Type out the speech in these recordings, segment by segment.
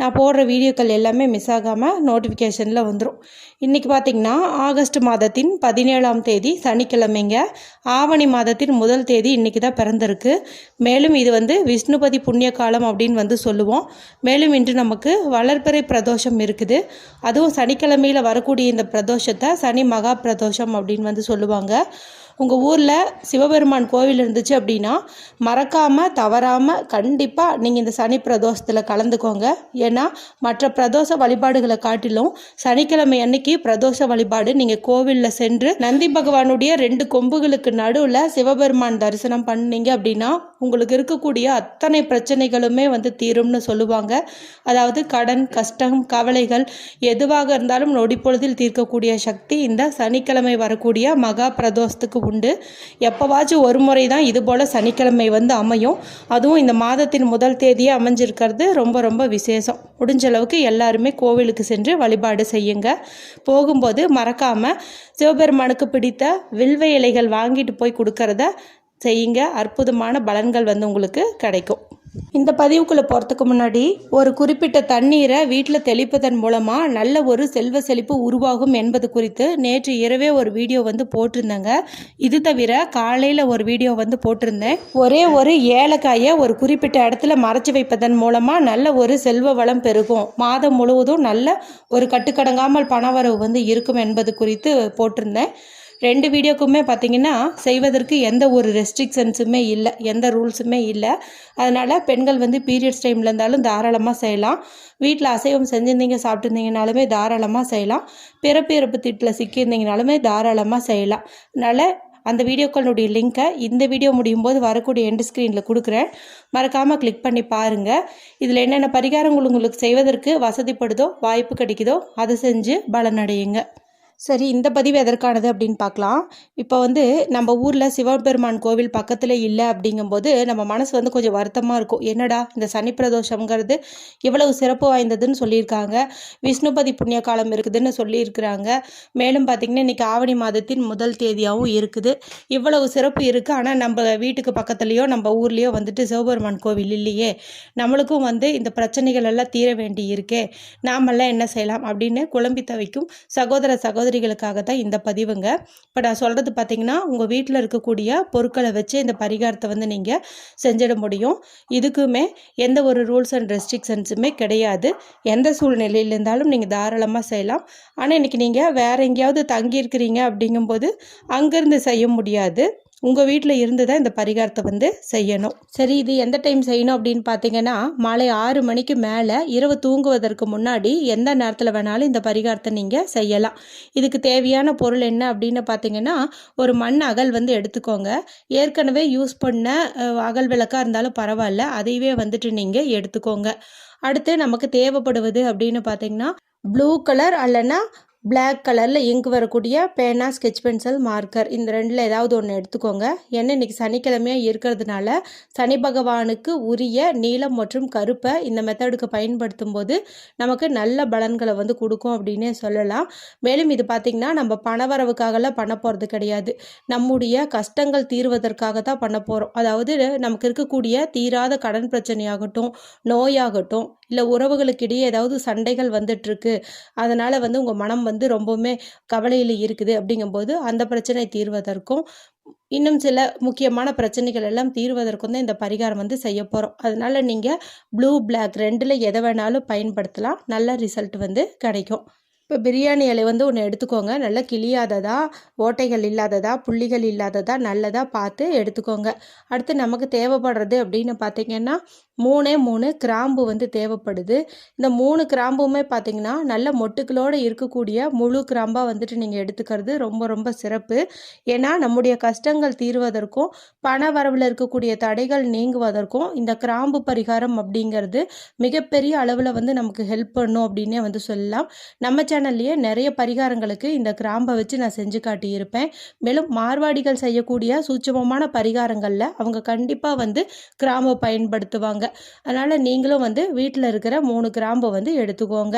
நான் போடுற வீடியோக்கள் எல்லாமே மிஸ் ஆகாமல் நோட்டிஃபிகேஷனில் வந்துடும் இன்றைக்கி பார்த்திங்கன்னா ஆகஸ்ட் மாதத்தின் பதினேழாம் தேதி சனிக்கிழமைங்க. ஆவணி மாதத்தின் முதல் தேதி இன்றைக்கி தான் பிறந்திருக்கு. மேலும் இது வந்து விஷ்ணுபதி புண்ணிய காலம் அப்படின்னு வந்து சொல்லுவோம். மேலும் இன்று நமக்கு வளர்ப்பறை பிரதோஷம் இருக்குது. அதுவும் சனிக்கிழமையில் வரக்கூடிய இந்த பிரதோஷத்தை சனி மகா பிரதோஷம் அப்படின்னு வந்து சொல்லுவாங்க. உங்கள் ஊரில் சிவபெருமான் கோவில் இருந்துச்சு அப்படின்னா மறக்காமல் தவறாமல் கண்டிப்பாக நீங்கள் இந்த சனி பிரதோஷத்தில் கலந்துக்கோங்க. ஏன்னா மற்ற பிரதோஷ வழிபாடுகளை காட்டிலும் சனிக்கிழமை அன்னைக்கு பிரதோஷ வழிபாடு நீங்கள் கோவிலில் சென்று நந்தி பகவானுடைய ரெண்டு கொம்புகளுக்கு நடுவில் சிவபெருமான் தரிசனம் பண்ணீங்க அப்படின்னா உங்களுக்கு இருக்கக்கூடிய அத்தனை பிரச்சனைகளுமே வந்து தீரும்னு சொல்லுவாங்க. அதாவது கடன் கஷ்டம் கவலைகள் எதுவாக இருந்தாலும் நொடிப்பொழுதில் தீர்க்கக்கூடிய சக்தி இந்த சனிக்கிழமை வரக்கூடிய மகா பிரதோஷத்துக்கு உண்டு. எப்போவாச்சும் ஒரு முறை தான் இது போல் சனிக்கிழமை வந்து அமையும். அதுவும் இந்த மாதத்தின் முதல் தேதியே அமைஞ்சிருக்கிறது. ரொம்ப ரொம்ப விசேஷம். முடிஞ்ச அளவுக்கு எல்லாருமே கோவிலுக்கு சென்று வழிபாடு செய்யுங்க. போகும்போது மறக்காமல் சிவபெருமானுக்கு பிடித்த வில்வ இலைகள் வாங்கிட்டு போய் கொடுக்கறத செய்யுங்க. அற்புதமான பலன்கள் வந்து உங்களுக்கு கிடைக்கும். இந்த பதிவுக்குள்ளே போகிறதுக்கு முன்னாடி ஒரு குறிப்பிட்ட தண்ணீரை வீட்டில் தெளிப்பதன் மூலமாக நல்ல ஒரு செல்வ செழிப்பு உருவாகும் என்பது குறித்து நேற்று இரவே ஒரு வீடியோ வந்து போட்டிருந்தேங்க. இது தவிர காலையில் ஒரு வீடியோ வந்து போட்டிருந்தேன். ஒரே ஒரு ஏலக்காயை ஒரு குறிப்பிட்ட இடத்துல மறைச்சி வைப்பதன் மூலமாக நல்ல ஒரு செல்வ வளம் பெருகும். மாதம் முழுவதும் நல்ல ஒரு கட்டுக்கடங்காமல் பணவரவு வந்து இருக்கும் என்பது குறித்து போட்டிருந்தேன். ரெண்டு வீடியோக்குமே பார்த்தீங்கன்னா செய்வதற்கு எந்த ஒரு ரெஸ்ட்ரிக்ஷன்ஸுமே இல்லை எந்த ரூல்ஸுமே இல்லை. அதனால் பெண்கள் வந்து பீரியட்ஸ் டைமில் இருந்தாலும் தாராளமாக செய்யலாம். வீட்டில் அசைவம் செஞ்சுருந்தீங்க சாப்பிட்டுருந்தீங்கனாலுமே தாராளமாக செய்யலாம். பிறப்பு இறப்பு திட்டில் சிக்கியிருந்தீங்கனாலுமே தாராளமாக செய்யலாம். அதனால் அந்த வீடியோக்களுடைய லிங்க்கை இந்த வீடியோ முடியும் போது வரக்கூடிய எண்டு ஸ்க்ரீனில் கொடுக்குறேன். மறக்காமல் கிளிக் பண்ணி பாருங்கள் இதில் என்னென்ன பரிகாரங்கள் உங்களுக்கு செய்வதற்கு வசதிப்படுதோ வாய்ப்பு கிடைக்குதோ அதை செஞ்சு பலனடையுங்க. சரி இந்த பதிவு எதற்கானது அப்படின்னு பார்க்கலாம். இப்போ வந்து நம்ம ஊரில் சிவபெருமான் கோவில் பக்கத்தில் இல்லை அப்படிங்கும்போது நம்ம மனசு வந்து கொஞ்சம் வருத்தமாக இருக்கும். என்னடா இந்த சனி பிரதோஷங்கிறது இவ்வளவு சிறப்பு வாய்ந்ததுன்னு சொல்லியிருக்காங்க. விஷ்ணுபதி புண்ணிய காலம் இருக்குதுன்னு சொல்லியிருக்கிறாங்க. மேலும் பார்த்திங்கன்னா இன்றைக்கி ஆவணி மாதத்தின் முதல் தேதியாகவும் இருக்குது. இவ்வளவு சிறப்பு இருக்குது ஆனால் நம்ம வீட்டுக்கு பக்கத்துலேயோ நம்ம ஊர்லேயோ வந்துட்டு சிவபெருமான் கோவில் இல்லையே. நம்மளுக்கும் வந்து இந்த பிரச்சனைகள் எல்லாம் தீர வேண்டி இருக்கே நாமெல்லாம் என்ன செய்யலாம் அப்படின்னு குழம்பி தவிக்கும் சகோதர சகோதரிகளுக்காக தான் இந்த பதிவுங்க. இப்போ நான் சொல்கிறது பார்த்தீங்கன்னா உங்கள் வீட்டில் இருக்கக்கூடிய பொருட்களை வச்சு இந்த பரிகாரத்தை வந்து நீங்கள் செஞ்சிட முடியும். இதுக்குமே எந்த ஒரு ரூல்ஸ் அண்ட் ரெஸ்ட்ரிக்ஷன்ஸுமே கிடையாது. எந்த சூழ்நிலையில் இருந்தாலும் நீங்கள் தாராளமாக செய்யலாம். ஆனால் இன்றைக்கி நீங்கள் வேறு எங்கேயாவது தங்கியிருக்கிறீங்க அப்படிங்கும்போது அங்கேருந்து செய்ய முடியாது. உங்கள் வீட்டில் இருந்து தான் இந்த பரிகாரத்தை வந்து செய்யணும்? சரி இது எந்த டைம் செய்யணும் அப்படின்னு பார்த்தீங்கன்னா மாலை ஆறு மணிக்கு மேலே இரவு தூங்குவதற்கு முன்னாடி எந்த நேரத்தில் வேணாலும் இந்த பரிகாரத்தை நீங்கள் செய்யலாம். இதுக்கு தேவையான பொருள் என்ன அப்படின்னு பார்த்தீங்கன்னா ஒரு மண் அகல் வந்து எடுத்துக்கோங்க. ஏற்கனவே யூஸ் பண்ண அகல் விளக்காக இருந்தாலும் பரவாயில்ல. அதையவே வந்துட்டு நீங்கள் எடுத்துக்கோங்க. அடுத்து நமக்கு தேவைப்படுவது அப்படின்னு பார்த்தீங்கன்னா ப்ளூ கலர் அல்லனா பிளாக் கலரில் இங்கு வரக்கூடிய பேனா ஸ்கெட்ச் பென்சில் மார்க்கர் இந்த ரெண்டில் ஏதாவது ஒன்று எடுத்துக்கோங்க. ஏன்னா இன்றைக்கி சனிக்கிழமையாக இருக்கிறதுனால சனி பகவானுக்கு உரிய நீலம் மற்றும் கருப்பை இந்த மெத்தடுக்கு பயன்படுத்தும் போது நமக்கு நல்ல பலன்களை வந்து கொடுக்கும் அப்படின்னே சொல்லலாம். மேலும் இது பார்த்திங்கன்னா நம்ம பணவரவுக்காகலாம் பண்ண போகிறது கிடையாது. நம்முடைய கஷ்டங்கள் தீர்வதற்காக தான் பண்ண போகிறோம் அதாவது நமக்கு இருக்கக்கூடிய தீராத கடன் பிரச்சனையாகட்டும் நோயாகட்டும் இல்லை உறவுகளுக்கிடையே ஏதாவது சண்டைகள் வந்துட்டுருக்கு. அதனால் வந்து உங்கள் மனம் வந்து வந்து ரொம்பவுமே கவலையில் இருக்குது அப்படிங்கும்போது அந்த பிரச்சனை தீர்வதற்கும் இன்னும் சில முக்கியமான பிரச்சனைகள் எல்லாம் தீர்வதற்கும் தான் இந்த பரிகாரம் வந்து செய்ய போகிறோம் அதனால் நீங்கள் ப்ளூ பிளாக் ரெண்டில் எதை வேணாலும் பயன்படுத்தலாம். நல்ல ரிசல்ட் வந்து கிடைக்கும். இப்போ பிரியாணி இலை வந்து ஒன்று எடுத்துக்கோங்க. நல்லா கிளியாததா ஓட்டைகள் இல்லாததா புள்ளிகள் இல்லாததா நல்லதாக பார்த்து எடுத்துக்கோங்க. அடுத்து நமக்கு தேவைப்படுறது அப்படின்னு பார்த்தீங்கன்னா மூணே மூணு கிராம்பு வந்து தேவைப்படுது. இந்த மூணு கிராம்புமே பார்த்தீங்கன்னா நல்ல மொட்டுக்களோடு இருக்கக்கூடிய முழு கிராம்பாக வந்துட்டு நீங்கள் எடுத்துக்கிறது ரொம்ப ரொம்ப சிறப்பு. ஏன்னா நம்முடைய கஷ்டங்கள் தீர்வதற்கும் பண வரவில் இருக்கக்கூடிய தடைகள் நீங்குவதற்கும் இந்த கிராம்பு பரிகாரம் அப்படிங்கிறது மிகப்பெரிய அளவில் வந்து நமக்கு ஹெல்ப் பண்ணும் அப்படின்னே வந்து சொல்லலாம். நம்ம சேனல்லையே நிறைய பரிகாரங்களுக்கு இந்த கிராம்பை வச்சு நான் செஞ்சு காட்டியிருப்பேன். மேலும் மார்வாடிகள் செய்யக்கூடிய சூட்சமமான பரிகாரங்களில் அவங்க கண்டிப்பாக வந்து கிராம்பை பயன்படுத்துவாங்க. அதனால் நீங்களும் வந்து வீட்டில் இருக்கிற மூணு கிராம்பை வந்து எடுத்துக்கோங்க.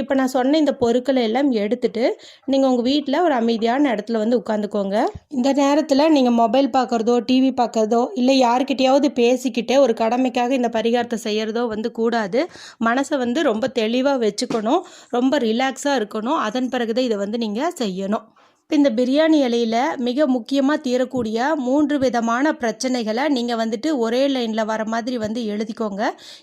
இப்போ நான் சொன்ன இந்த பொருட்களை எல்லாம் எடுத்துட்டு நீங்கள் உங்கள் வீட்டில் ஒரு அமைதியான இடத்துல வந்து உட்காந்துக்கோங்க. இந்த நேரத்தில் நீங்கள் மொபைல் பார்க்குறதோ டிவி பார்க்குறதோ இல்லை யாருக்கிட்டையாவது பேசிக்கிட்டே ஒரு கடமைக்காக இந்த பரிகாரத்தை செய்கிறதோ வந்து கூடாது. மனசை வந்து ரொம்ப தெளிவாக வச்சுக்கணும். ரொம்ப ரிலாக்ஸாக இருக்கணும். அதன் பிறகு தான் இதை வந்து நீங்கள் செய்யணும். இந்த பிரியாணி இலையில் மிக முக்கியமாக தீரக்கூடிய மூன்று விதமான பிரச்சனைகளை நீங்கள் வந்துட்டு ஒரே லைனில் வர மாதிரி வந்து எழுதிக்கோங்க.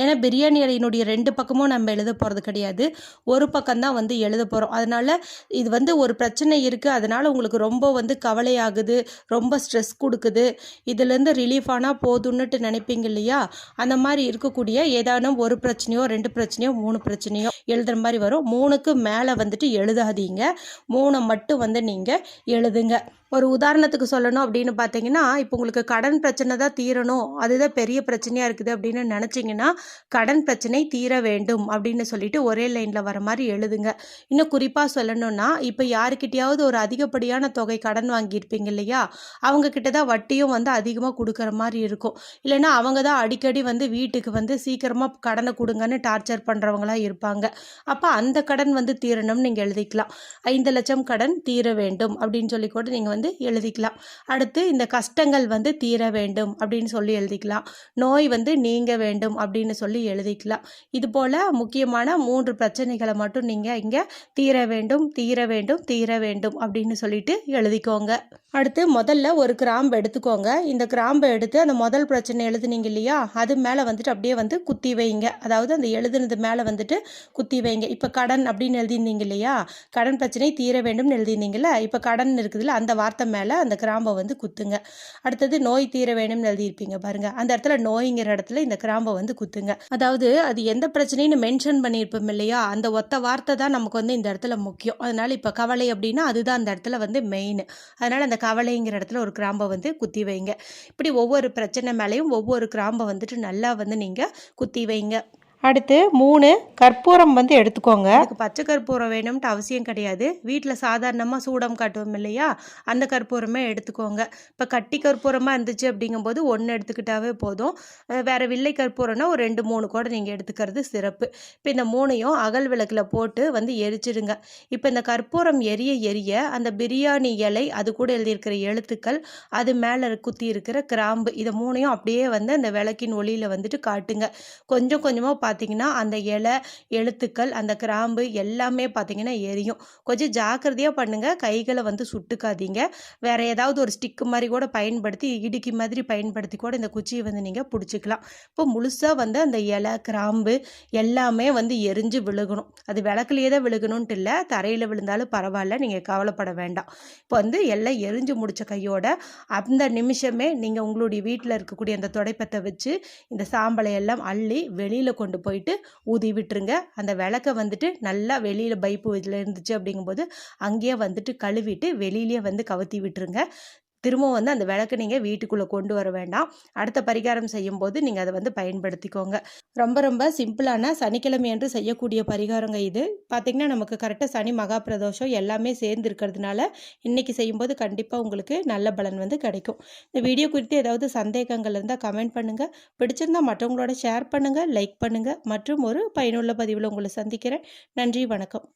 ஏன்னா பிரியாணி இலையினுடைய ரெண்டு பக்கமும் நம்ம எழுத போகிறது கிடையாது. ஒரு பக்கம்தான் வந்து எழுத போகிறோம் அதனால் இது வந்து ஒரு பிரச்சனை இருக்குது அதனால் உங்களுக்கு ரொம்ப வந்து கவலையாகுது ரொம்ப ஸ்ட்ரெஸ் கொடுக்குது. இதுலேருந்து ரிலீஃப் ஆனால் போதும்னுட்டு நினைப்பீங்க இல்லையா? அந்த மாதிரி இருக்கக்கூடிய ஏதானும் ஒரு பிரச்சனையோ ரெண்டு பிரச்சனையோ மூணு பிரச்சனையோ எழுதுகிற மாதிரி வரும். மூணுக்கு மேலே வந்துட்டு எழுதாதீங்க. மூணை மட்டும் வந்து நீங்கள் எழுதுங்க. ஒரு உதாரணத்துக்கு சொல்லணும் அப்படின்னு பார்த்தீங்கன்னா இப்போ உங்களுக்கு கடன் பிரச்சனை தான் தீரணும். அதுதான் பெரிய பிரச்சனையாக இருக்குது அப்படின்னு நினச்சிங்கன்னா கடன் பிரச்சனை தீர வேண்டும் அப்படின்னு சொல்லிட்டு ஒரே லைனில் வர மாதிரி எழுதுங்க. இன்னும் குறிப்பாக சொல்லணும்னா இப்போ யாருக்கிட்டையாவது ஒரு அதிகப்படியான தொகை கடன் வாங்கியிருப்பீங்க இல்லையா? அவங்க கிட்ட தான் வட்டியும் வந்து அதிகமாக கொடுக்குற மாதிரி இருக்கும். இல்லைன்னா அவங்க தான் அடிக்கடி வந்து வீட்டுக்கு வந்து சீக்கிரமாக கடனை கொடுங்கன்னு டார்ச்சர் பண்ணுறவங்களாக இருப்பாங்க. அப்போ அந்த கடன் வந்து தீரணும்னு நீங்கள் எழுதிக்கலாம். ஐந்து லட்சம் கடன் தீர வேண்டும். வேண்டும் அப்படின்னு சொல்லி கூட நீங்கள் வந்து எழுதிக்கலாம். அடுத்து இந்த கஷ்டங்கள் வந்து தீர வேண்டும் அப்படின்னு சொல்லி எழுதிக்கலாம். நோய் வந்து நீங்க வேண்டும் அப்படின்னு சொல்லி எழுதிக்கலாம். இது போல் முக்கியமான மூன்று பிரச்சனைகளை மட்டும் நீங்கள் இங்கே தீர வேண்டும் தீர வேண்டும் தீர வேண்டும் அப்படின்னு சொல்லிட்டு எழுதிக்கோங்க. அடுத்து முதல்ல ஒரு கிராம்பு எடுத்துக்கோங்க. இந்த கிராம்பை எடுத்து அந்த முதல் பிரச்சனை எழுதுனீங்க இல்லையா? அது மேலே வந்துட்டு அப்படியே வந்து குத்தி வைங்க. அதாவது அந்த எழுதுனது மேலே வந்துட்டு குத்தி வைங்க. இப்போ கடன் அப்படின்னு எழுதியிருந்தீங்க இல்லையா? கடன் பிரச்சனை தீர வேண்டும்னு எழுதியிருந்தீங்கல்ல? இப்போ கடன் இருக்குதுல்ல அந்த வார்த்தை மேலே அந்த கிராம்பை வந்து குத்துங்க. அடுத்தது நோய் தீர வேணும்னு எழுதியிருப்பீங்க பாருங்க. அந்த இடத்துல நோய்ங்கிற இடத்துல இந்த கிராம்பை வந்து குத்துங்க. அதாவது அது எந்த பிரச்சனைன்னு மென்ஷன் பண்ணியிருப்போம் இல்லையா அந்த ஒத்த வார்த்தை தான் நமக்கு வந்து இந்த இடத்துல முக்கியம். அதனால இப்போ கவலை அப்படின்னா அதுதான் அந்த இடத்துல வந்து மெயின் அதனால அந்த கவலைங்கிற இடத்துல ஒரு கிராம்பை வந்து குத்தி வைங்க. இப்படி ஒவ்வொரு பிரச்சனை மேலேயும் ஒவ்வொரு கிராம்பை வந்துட்டு நல்லா வந்து நீங்கள் குத்தி வைங்க. அடுத்து மூணு கற்பூரம் வந்து எடுத்துக்கோங்க. அதுக்கு பச்சை கற்பூரம் வேணும்ட்டு அவசியம் கிடையாது. வீட்டில் சாதாரணமாக சூடம் காட்டுவோம் இல்லையா? அந்த கற்பூரமே எடுத்துக்கோங்க. இப்போ கட்டி கற்பூரமாக இருந்துச்சு அப்படிங்கும்போது ஒன்று எடுத்துக்கிட்டாவே போதும். வேறு வில்லை கற்பூரம்னா ஒரு ரெண்டு மூணு கூட நீங்கள் எடுத்துக்கிறது சிறப்பு. இப்போ இந்த மூணையும் அகல் விளக்கில் போட்டு வந்து எரிச்சிடுங்க. இப்போ இந்த கற்பூரம் எரிய எரிய அந்த பிரியாணி இலை அது கூட எழுதியிருக்கிற எழுத்துக்கள் அது மேலே குத்தி இருக்கிற கிராம்பு இதை மூணையும் அப்படியே வந்து அந்த விளக்கின் ஒளியில் வந்துட்டு காட்டுங்க. கொஞ்சம் கொஞ்சமாக பார்த்தீங்கன்னா அந்த இலை எழுத்துக்கள் அந்த கிராம்பு எல்லாமே பார்த்தீங்கன்னா எரியும். கொஞ்சம் ஜாக்கிரதையாக பண்ணுங்கள் கைகளை வந்து சுட்டுக்காதீங்க. வேறு ஏதாவது ஒரு ஸ்டிக்கு மாதிரி கூட பயன்படுத்தி இடுக்கி மாதிரி பயன்படுத்தி கூட இந்த குச்சியை வந்து நீங்கள் பிடிச்சிக்கலாம். இப்போ முழுசாக வந்து அந்த இலை கிராம்பு எல்லாமே வந்து எரிஞ்சு விழுகணும். அது விளக்குலேயே தான் விழுகணுன்ட்டு இல்லை. தரையில் விழுந்தாலும் பரவாயில்ல. நீங்கள் கவலைப்பட வேண்டாம். இப்போ வந்து எல்லாம் எரிஞ்சு முடிச்ச கையோட அந்த நிமிஷமே நீங்கள் உங்களுடைய வீட்டில் இருக்கக்கூடிய அந்த துடைப்பத்தை வச்சு இந்த சாம்பலை எல்லாம் அள்ளி வெளியில் கொண்டு போயிட்டு ஊதி விட்டுருங்க. அந்த விளக்கை வந்துட்டு நல்லா வெளியில் பைப்பு இதில் இருந்துச்சு அப்படிங்கும்போது அங்கேயே வந்துட்டு கழுவிட்டு வெளியிலேயே வந்து கவுத்தி விட்டுருங்க. திரும்பவும் வந்து அந்த விளக்கு நீங்கள் வீட்டுக்குள்ளே கொண்டு வர வேண்டாம். அடுத்த பரிகாரம் செய்யும்போது நீங்கள் அதை வந்து பயன்படுத்திக்கோங்க. ரொம்ப ரொம்ப சிம்பிளான சனிக்கிழமை என்று செய்யக்கூடிய பரிகாரங்க இது. பார்த்திங்கன்னா நமக்கு கரெக்டாக சனி மகா பிரதோஷம் எல்லாமே சேர்ந்து இருக்கிறதுனால இன்றைக்கி செய்யும்போது கண்டிப்பாக உங்களுக்கு நல்ல பலன் வந்து கிடைக்கும். இந்த வீடியோ குறித்து ஏதாவது சந்தேகங்கள் இருந்தால் கமெண்ட் பண்ணுங்கள் பிடிச்சிருந்தால் மற்றவங்களோட ஷேர் பண்ணுங்கள் லைக் பண்ணுங்கள் மற்றும் ஒரு பயனுள்ள பதிவில் உங்களை சந்திக்கிறேன். நன்றி வணக்கம்.